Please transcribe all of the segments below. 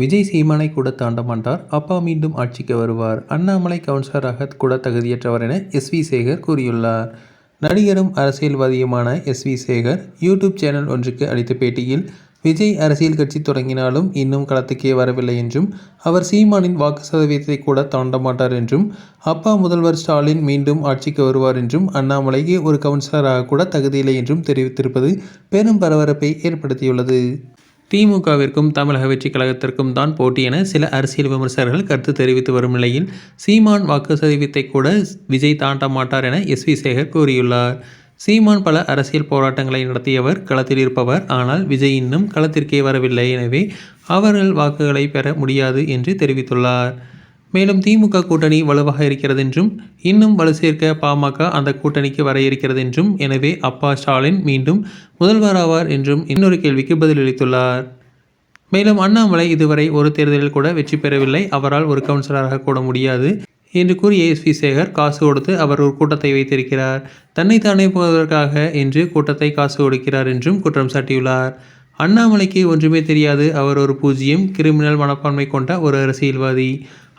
விஜய் சீமானை கூட தாண்ட மாட்டார். அப்பா மீண்டும் ஆட்சிக்கு வருவார். அண்ணாமலை கவுன்சிலராக கூட தகுதியற்றவர் என எஸ் வி சேகர் கூறியுள்ளார். நடிகரும் அரசியல்வாதியுமான S V Sekhar YouTube channel ஒன்றுக்கு அளித்த பேட்டியில் விஜய் அரசியல் கட்சி தொடங்கினாலும் இன்னும் களத்துக்கே வரவில்லை என்றும் அவர் சீமானின் வாக்கு சதவீதத்தை கூட தாண்ட மாட்டார் என்றும் அப்பா முதல்வர் ஸ்டாலின் மீண்டும் ஆட்சிக்கு வருவார் என்றும் அண்ணாமலைக்கு ஒரு கவுன்சிலராக கூட தகுதியில்லை என்றும் தெரிவித்திருப்பது பெரும் பரபரப்பை ஏற்படுத்தியுள்ளது. திமுகவிற்கும் தமிழக வெற்றிக் கழகத்திற்கும் தான் போட்டி என சில அரசியல் விமர்சகர்கள் கருத்து தெரிவித்து வரும் நிலையில் சீமான் வாக்கு சதவீதத்தை கூட விஜய் தாண்ட மாட்டார் என எஸ் வி சேகர் கூறியுள்ளார். சீமான் பல அரசியல் போராட்டங்களை நடத்தியவர் களத்தில் இருப்பவர். ஆனால் விஜய் இன்னும் களத்திற்கே வரவில்லை. எனவே அவர்கள் வாக்குகளை பெற முடியாது என்று தெரிவித்துள்ளார். மேலும் திமுக கூட்டணி வலுவாக இருக்கிறது என்றும் இன்னும் வலு சேர்க்க பாமக அந்த கூட்டணிக்கு வர இருக்கிறது என்றும் எனவே அப்பா ஸ்டாலின் மீண்டும் முதல்வராவார் என்றும் இன்னொரு கேள்விக்கு பதிலளித்துள்ளார். மேலும் அண்ணாமலை இதுவரை ஒரு தேர்தலில் கூட வெற்றி பெறவில்லை. அவரால் ஒரு கவுன்சிலராக கூட முடியாது என்று கூறிய எஸ். வி சேகர் காசு கொடுத்து அவர் ஒரு கூட்டத்தை வைத்திருக்கிறார். தன்னைத்தானே போவதற்காக என்று கூட்டத்தை காசு கொடுக்கிறார் என்றும் குற்றம் சாட்டியுள்ளார். அண்ணாமலைக்கு ஒன்றுமே தெரியாது. அவர் ஒரு பூஜ்ஜியம் கிரிமினல் மனப்பான்மை கொண்ட ஒரு அரசியல்வாதி.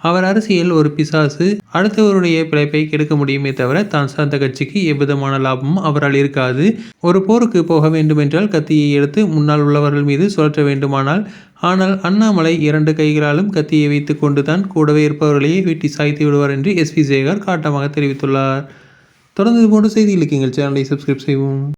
அவர் அரசியல் ஒரு பிசாசு. அடுத்தவருடைய பிழைப்பை கெடுக்க முடியுமே தவிர தான் சார்ந்த கட்சிக்கு எவ்விதமான லாபமும் அவரால் இருக்காது. ஒரு போருக்கு போக வேண்டுமென்றால் கத்தியை எடுத்து முன்னால் உள்ளவர்கள் மீது சுழற்ற வேண்டுமானால் ஆனால் அண்ணாமலை இரண்டு கைகளாலும் கத்தியை வைத்து கொண்டுதான் கூடவே இருப்பவர்களையே வெட்டி சாய்த்து விடுவார் என்று எஸ். பி சேகர் காட்டமாக தெரிவித்துள்ளார். தொடர்ந்து இது போன்ற செய்திகளுக்கு எங்கள் சேனலை சப்ஸ்கிரைப் செய்வோம்